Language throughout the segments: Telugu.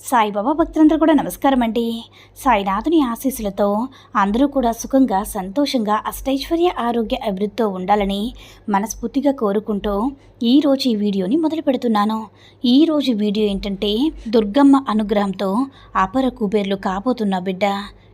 సాయిబాబా భక్తులందరూ కూడా నమస్కారం అండి సాయినాథుని ఆశీస్సులతో అందరూ కూడా సుఖంగా సంతోషంగా అష్టైశ్వర్య ఆరోగ్య అభివృద్ధితో ఉండాలని మనస్ఫూర్తిగా కోరుకుంటూ ఈరోజు ఈ వీడియోని మొదలు పెడుతున్నాను. ఈరోజు వీడియో ఏంటంటే దుర్గమ్మ అనుగ్రహంతో అపర కుబేర్లు కాబోతున్న బిడ్డ.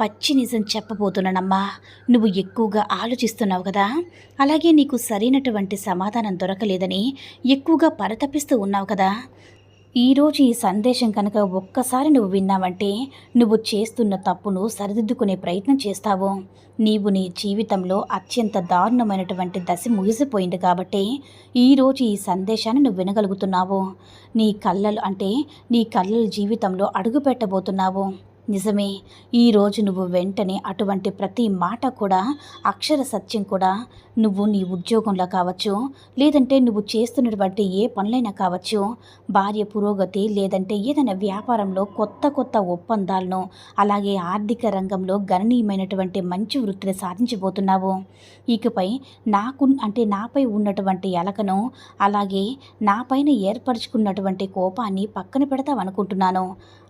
పచ్చి నిజం చెప్పబోతున్నానమ్మా. నువ్వు ఎక్కువగా ఆలోచిస్తున్నావు కదా. అలాగే నీకు సరైనటువంటి సమాధానం దొరకలేదని ఎక్కువగా పరతపిస్తూ ఉన్నావు కదా. ఈరోజు ఈ సందేశం కనుక ఒక్కసారి నువ్వు విన్నావంటే నువ్వు చేస్తున్న తప్పును సరిదిద్దుకునే ప్రయత్నం చేస్తావు. నీవు నీ జీవితంలో అత్యంత దారుణమైనటువంటి దశ ముగిసిపోయింది కాబట్టి ఈరోజు ఈ సందేశాన్ని నువ్వు వినగలుగుతున్నావు. నీ కళ్ళలు అంటే నీ కళ్ళల జీవితంలో అడుగు పెట్టబోతున్నావు నిజమే ఈరోజు నువ్వు వెంటనే అటువంటి ప్రతి మాట కూడా అక్షర సత్యం కూడా నువ్వు నీ ఉద్యోగంలో కావచ్చు లేదంటే నువ్వు చేస్తున్నటువంటి ఏ పనులైనా కావచ్చు భార్య పురోగతి లేదంటే ఏదైనా వ్యాపారంలో కొత్త కొత్త ఒప్పందాలను అలాగే ఆర్థిక రంగంలో గణనీయమైనటువంటి మంచి వృత్తిని సాధించబోతున్నావు. ఇకపై నాకు అంటే నాపై ఉన్నటువంటి ఎలకను అలాగే నాపైన ఏర్పరచుకున్నటువంటి కోపాన్ని పక్కన పెడతావనుకుంటున్నాను.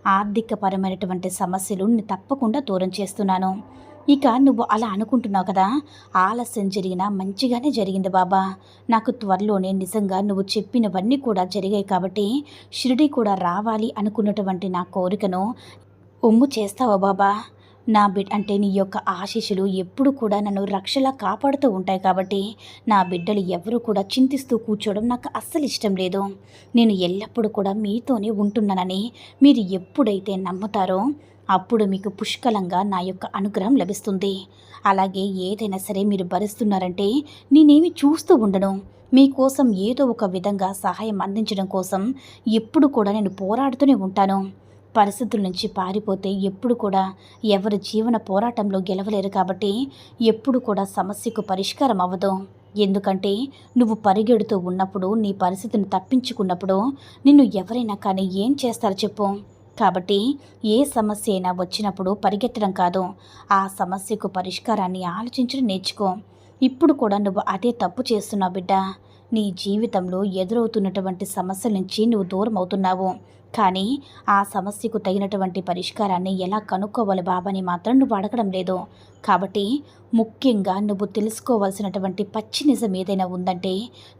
ఆర్థికపరమైనటువంటి సమస్యలు తప్పకుండా దూరం చేస్తున్నాను. ఇక నువ్వు అలా అనుకుంటున్నావు కదా? ఆలస్యం జరిగినా మంచిగానే జరిగింది బాబా. నాకు త్వరలోనే నిజంగా నువ్వు చెప్పినవన్నీ కూడా జరిగాయి కాబట్టి షిరిడి కూడా రావాలి అనుకున్నటువంటి నా కోరికను ఒమ్ము చేస్తావా బాబా? నా బిడ్ అంటే నీ యొక్క ఆశీస్సులు ఎప్పుడు కూడా నన్ను రక్షలా కాపాడుతూ ఉంటాయి కాబట్టి నా బిడ్డలు ఎవరు కూడా చింతిస్తూ కూర్చోవడం నాకు అస్సలు ఇష్టం లేదు. నేను ఎల్లప్పుడూ కూడా మీతోనే ఉంటున్నానని మీరు ఎప్పుడైతే నమ్ముతారో అప్పుడు మీకు పుష్కలంగా నా యొక్క అనుగ్రహం లభిస్తుంది. అలాగే ఏదైనా సరే మీరు భరిస్తున్నారంటే నేనేమి చూస్తూ ఉండను. మీకోసం ఏదో ఒక విధంగా సహాయం అందించడం కోసం ఎప్పుడు కూడా నేను పోరాడుతూనే ఉంటాను. పరిస్థితుల నుంచి పారిపోతే ఎప్పుడు కూడా ఎవరి జీవన పోరాటంలో గెలవలేరు కాబట్టి ఎప్పుడు కూడా సమస్యకు పరిష్కారం అవ్వదు. ఎందుకంటే నువ్వు పరిగెడుతూ ఉన్నప్పుడు నీ పరిస్థితిని తప్పించుకున్నప్పుడు నిన్ను ఎవరైనా కానీ ఏం చేస్తారో చెప్పు? కాబట్టి ఏ సమస్య అయినా వచ్చినప్పుడు పరిగెత్తడం కాదు. ఆ సమస్యకు పరిష్కారాన్ని ఆలోచించడం నేర్చుకో. ఇప్పుడు కూడా నువ్వు అదే తప్పు చేస్తున్నావు బిడ్డ. నీ జీవితంలో ఎదురవుతున్నటువంటి సమస్యల నుంచి నువ్వు దూరం అవుతున్నావు కానీ ఆ సమస్యకు తగినటువంటి పరిష్కారాన్ని ఎలా కనుక్కోవాలి బాబాని మాత్రం నువ్వు అడగడం లేదు. కాబట్టి ముఖ్యంగా నువ్వు తెలుసుకోవాల్సినటువంటి పచ్చి నిజం ఏదైనా ఉందంటే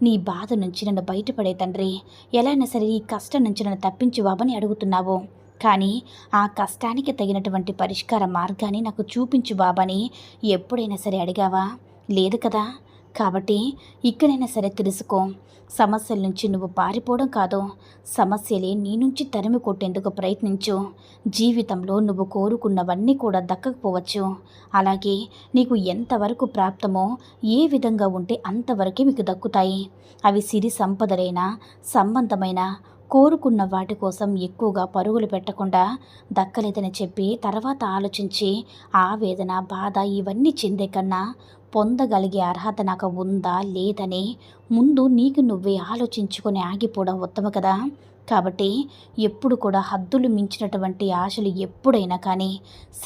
నీ బాధ నుంచి నన్ను బయటపడే తండ్రి. ఎలా అయినా సరే ఈ కష్టం నుంచి నన్ను తప్పించు బాబని అడుగుతున్నావు. కానీ ఆ కష్టానికి తగినటువంటి పరిష్కార మార్గాన్ని నాకు చూపించు బాబాని ఎప్పుడైనా సరే అడిగావా? లేదు కదా. కాబట్టి ఇక్కడైనా సరే తెలుసుకో. సమస్యల నుంచి నువ్వు పారిపోవడం కాదు. సమస్యలే నీ నుంచి తరిమి కొట్టేందుకు ప్రయత్నించు. జీవితంలో నువ్వు కోరుకున్నవన్నీ కూడా దక్కకపోవచ్చు. అలాగే నీకు ఎంతవరకు ప్రాప్తమో ఏ విధంగా ఉంటే అంతవరకే మీకు దక్కుతాయి. అవి సిరి సంపదలైనా సంబంధమైన కోరుకున్న వాటి కోసం ఎక్కువగా పరుగులు పెట్టకుండా దక్కలేదని చెప్పి తర్వాత ఆలోచించి ఆవేదన బాధ ఇవన్నీ చెందే కన్నా పొందగలిగే అర్హత నాకు ఉందా లేదని ముందు నీకు నువ్వే ఆలోచించుకొని ఆగిపోవడం ఉత్తమ కదా. కాబట్టి ఎప్పుడు కూడా హద్దులు మించినటువంటి ఆశలు ఎప్పుడైనా కానీ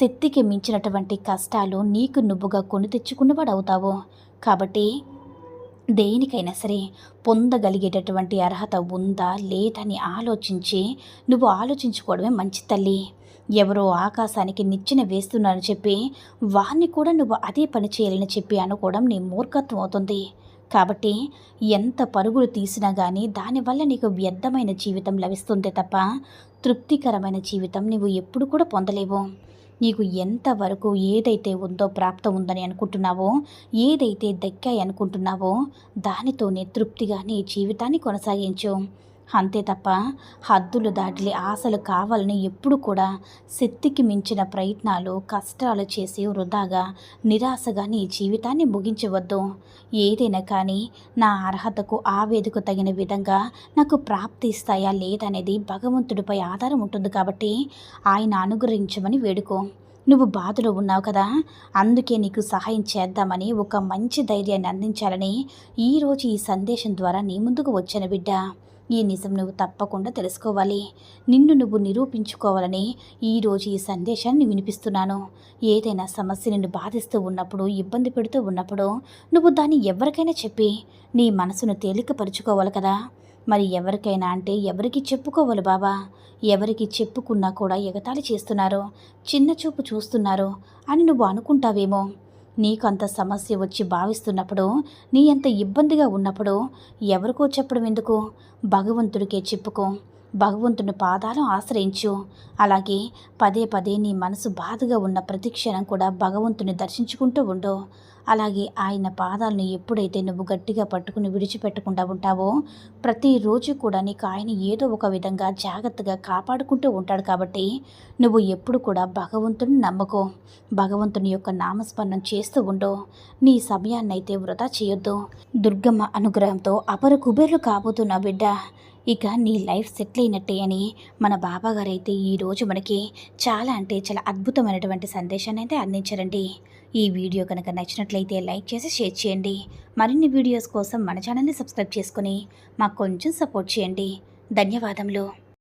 శక్తికి మించినటువంటి కష్టాలు నీకు నువ్వుగా కొని తెచ్చుకున్నవాడు అవుతావు కాబట్టి దేనికైనా సరే పొందగలిగేటటువంటి అర్హత ఉందా లేదని ఆలోచించి నువ్వు ఆలోచించుకోవడమే మంచి తల్లి. ఎవరో ఆకాశానికి నిచ్చెన వేస్తున్నారని చెప్పి వారిని కూడా నువ్వు అదే పని చేయాలని చెప్పి అనుకోవడం నీ మూర్ఖత్వం అవుతుంది. కాబట్టి ఎంత పరుగులు తీసినా కానీ దానివల్ల నీకు వ్యర్థమైన జీవితం లభిస్తుంది తప్ప తృప్తికరమైన జీవితం నువ్వు ఎప్పుడు కూడా పొందలేవు. నీకు ఎంతవరకు ఏదైతే ఉందో ప్రాప్తం ఉందని అనుకుంటున్నావో ఏదైతే దక్కాయి అనుకుంటున్నావో దానితోనే తృప్తిగా నీ జీవితాన్ని కొనసాగించు. అంతే తప్ప హద్దులు దాటి ఆశలు కావాలని ఎప్పుడు కూడా శక్తికి మించిన ప్రయత్నాలు కష్టాలు చేసి వృధాగా నిరాశగా నీ జీవితాన్ని ముగించవద్దు. ఏదైనా కానీ నా అర్హతకు ఆవేదకు తగిన విధంగా నాకు ప్రాప్తి ఇస్తాయా లేదనేది భగవంతుడిపై ఆధారం ఉంటుంది కాబట్టి ఆయన అనుగ్రహించమని వేడుకో. నువ్వు బాధలో ఉన్నావు కదా అందుకే నీకు సహాయం చేద్దామని ఒక మంచి ధైర్యాన్ని అందించాలని ఈరోజు ఈ సందేశం ద్వారా నీ ముందుకు వచ్చాను బిడ్డ. ఈ నిజం నువ్వు తప్పకుండా తెలుసుకోవాలి. నిన్ను నువ్వు నిరూపించుకోవాలని ఈరోజు ఈ సందేశాన్ని వినిపిస్తున్నాను. ఏదైనా సమస్య నిన్ను బాధిస్తూ ఉన్నప్పుడు ఇబ్బంది పెడుతూ ఉన్నప్పుడు నువ్వు దాన్ని ఎవరికైనా చెప్పి నీ మనసును తేలికపరుచుకోవాలి కదా. మరి ఎవరికైనా అంటే ఎవరికి చెప్పుకోవాలి బాబా ఎవరికి చెప్పుకున్నా కూడా ఎగతాళి చేస్తున్నారు. చిన్న చూపు చూస్తున్నారు అని నువ్వు అనుకుంటావేమో. నీకు అంత సమస్య వచ్చి భావిస్తున్నప్పుడు నీ అంత ఇబ్బందిగా ఉన్నప్పుడు ఎవరికో చెప్పడం ఎందుకు? భగవంతుడికే చెప్పుకో. భగవంతుని పాదాలను ఆశ్రయించు. అలాగే పదే పదే నీ మనసు బాధగా ఉన్న ప్రతిక్షణం కూడా భగవంతుని దర్శించుకుంటూ ఉండు. అలాగే ఆయన పాదాలను ఎప్పుడైతే నువ్వు గట్టిగా పట్టుకుని విడిచిపెట్టకుండా ఉంటావో ప్రతిరోజు కూడా నీకు ఆయన ఏదో ఒక విధంగా జాగ్రత్తగా కాపాడుకుంటూ ఉంటాడు కాబట్టి నువ్వు ఎప్పుడు కూడా భగవంతుని నమ్మకో. భగవంతుని యొక్క నామస్మరణం చేస్తూ ఉండు. నీ సమయాన్నైతే వృధా చేయొద్దు. దుర్గమ్మ అనుగ్రహంతో అపర కుబేర్లు కాబోతున్నా బిడ్డ. ఇక నీ లైఫ్ సెటిల్ అయినట్టే అని మన బాబాగారు అయితే ఈరోజు మనకి చాలా అంటే చాలా అద్భుతమైనటువంటి సందేశాన్ని అయితే అందించారండి. ఈ వీడియో కనుక నచ్చినట్లయితే లైక్ చేసి షేర్ చేయండి. మరిన్ని వీడియోస్ కోసం మన ఛానల్ని సబ్స్క్రైబ్ చేసుకొని మాకు కొంచెం సపోర్ట్ చేయండి. ధన్యవాదములు.